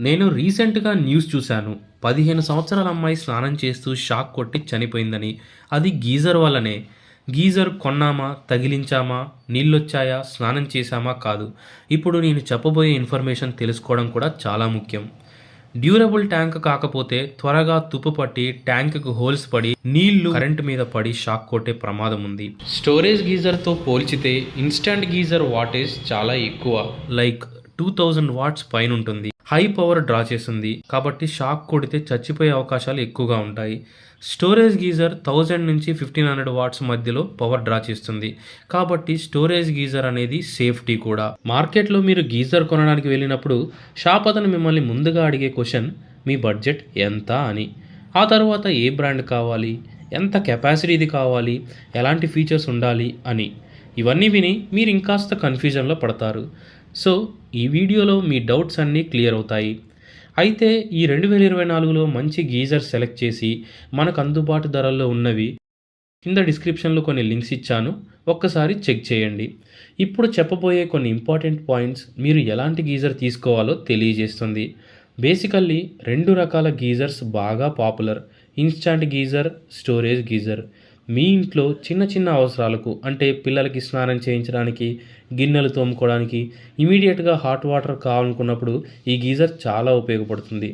నేను రీసెంట్గా న్యూస్ చూశాను. పదిహేను సంవత్సరాల అమ్మాయి స్నానం చేస్తూ షాక్ కొట్టి చనిపోయిందని. అది గీజర్ వల్లనే. గీజర్ కొన్నామా? తగిలించామా? నీళ్ళొచ్చాయా? స్నానం చేశామా? కాదు. ఇప్పుడు నేను చెప్పబోయే ఇన్ఫర్మేషన్ తెలుసుకోవడం కూడా చాలా ముఖ్యం. డ్యూరబుల్ ట్యాంక్ కాకపోతే త్వరగా తుప్పు పట్టి ట్యాంక్కు హోల్స్ పడి నీళ్ళు కరెంట్ మీద పడి షాక్ కొట్టే ప్రమాదం ఉంది. స్టోరేజ్ గీజర్తో పోల్చితే ఇన్స్టంట్ గీజర్ వాటేజ్ చాలా ఎక్కువ. లైక్ టూ థౌజండ్ వాట్స్ పైన ఉంటుంది హై పవర్ డ్రా చేస్తుంది కాబట్టి షాక్ కొడితే చచ్చిపోయే అవకాశాలు ఎక్కువగా ఉంటాయి. స్టోరేజ్ గీజర్ థౌజండ్ నుంచి ఫిఫ్టీన్ హండ్రెడ్ వాట్స్ మధ్యలో పవర్ డ్రా చేస్తుంది. కాబట్టి స్టోరేజ్ గీజర్ అనేది సేఫ్టీ కూడా. మార్కెట్లో మీరు గీజర్ కొనడానికి వెళ్ళినప్పుడు షాప్ అతను మిమ్మల్ని ముందుగా అడిగే క్వశ్చన్ మీ బడ్జెట్ ఎంత అని. ఆ తర్వాత ఏ బ్రాండ్ కావాలి? ఎంత కెపాసిటీది కావాలి? ఎలాంటి ఫీచర్స్ ఉండాలి? అని. ఇవన్నీ విని మీరు ఇంకాస్త కన్ఫ్యూజన్లో పడతారు. సో ఈ వీడియోలో మీ డౌట్స్ అన్నీ క్లియర్ అవుతాయి. అయితే ఈ రెండు వేల ఇరవై నాలుగులో మంచి గీజర్ సెలెక్ట్ చేసి మనకు అందుబాటు ధరల్లో ఉన్నవి కింద డిస్క్రిప్షన్లో కొన్ని లింక్స్ ఇచ్చాను. ఒక్కసారి చెక్ చేయండి. ఇప్పుడు చెప్పబోయే కొన్ని ఇంపార్టెంట్ పాయింట్స్ మీరు ఎలాంటి గీజర్ తీసుకోవాలో తెలియజేస్తుంది. బేసికల్లీ రెండు రకాల గీజర్స్ బాగా popular. Instant geyser storage geyser. మీ ఇంట్లో చిన్న చిన్న అవసరాలకు అంటే పిల్లలకి స్నానం చేయించడానికి గిన్నెలు తోముకోవడానికి ఇమీడియట్గా హాట్ వాటర్ కావాలనుకున్నప్పుడు ఈ గీజర్ చాలా ఉపయోగపడుతుంది.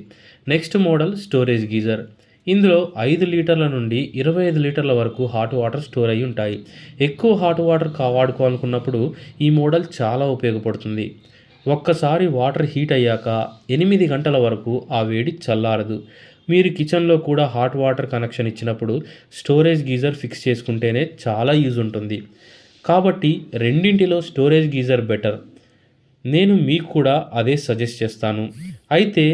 Next model storage geyser. ఇందులో ఐదు లీటర్ల నుండి ఇరవై ఐదు లీటర్ల వరకు హాట్ వాటర్ స్టోర్ అయి ఉంటాయి. ఎక్కువ హాట్ వాటర్ కా వాడుకోవాలనుకున్నప్పుడు ఈ మోడల్ చాలా ఉపయోగపడుతుంది. ఒక్కసారి వాటర్ హీట్ అయ్యాక ఎనిమిది గంటల వరకు ఆ వేడి చల్లారదు. మీరు కిచెన్లో కూడా హాట్ వాటర్ కనెక్షన్ ఇచ్చినప్పుడు స్టోరేజ్ గీజర్ ఫిక్స్ చేసుకుంటేనే చాలా యూజ్ ఉంటుంది. కాబట్టి రెండింటిలో స్టోరేజ్ గీజర్ బెటర్. నేను మీకు కూడా అదే సజెస్ట్ చేస్తాను. అయితే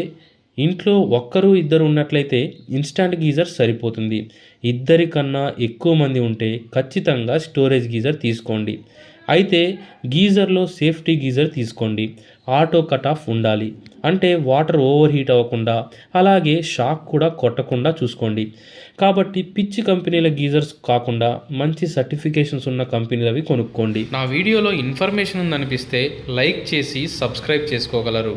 ఇంట్లో ఒక్కరు ఇద్దరు ఉన్నట్లయితే ఇన్స్టాంట్ గీజర్ సరిపోతుంది. ఇద్దరికన్నా ఎక్కువ మంది ఉంటే ఖచ్చితంగా స్టోరేజ్ గీజర్ తీసుకోండి. అయితే గీజర్లో సేఫ్టీ గీజర్ తీసుకోండి. ఆటో కట్ ఆఫ్ ఉండాలి. అంటే వాటర్ ఓవర్ హీట్ అవ్వకుండా అలాగే షాక్ కూడా కొట్టకుండా చూసుకోండి. కాబట్టి పిచ్చి కంపెనీల గీజర్స్ కాకుండా మంచి సర్టిఫికేషన్స్ ఉన్న కంపెనీలవి కొనుక్కోండి. నా వీడియోలో ఇన్ఫర్మేషన్ ఉందనిపిస్తే లైక్ చేసి సబ్స్క్రైబ్ చేసుకోగలరు.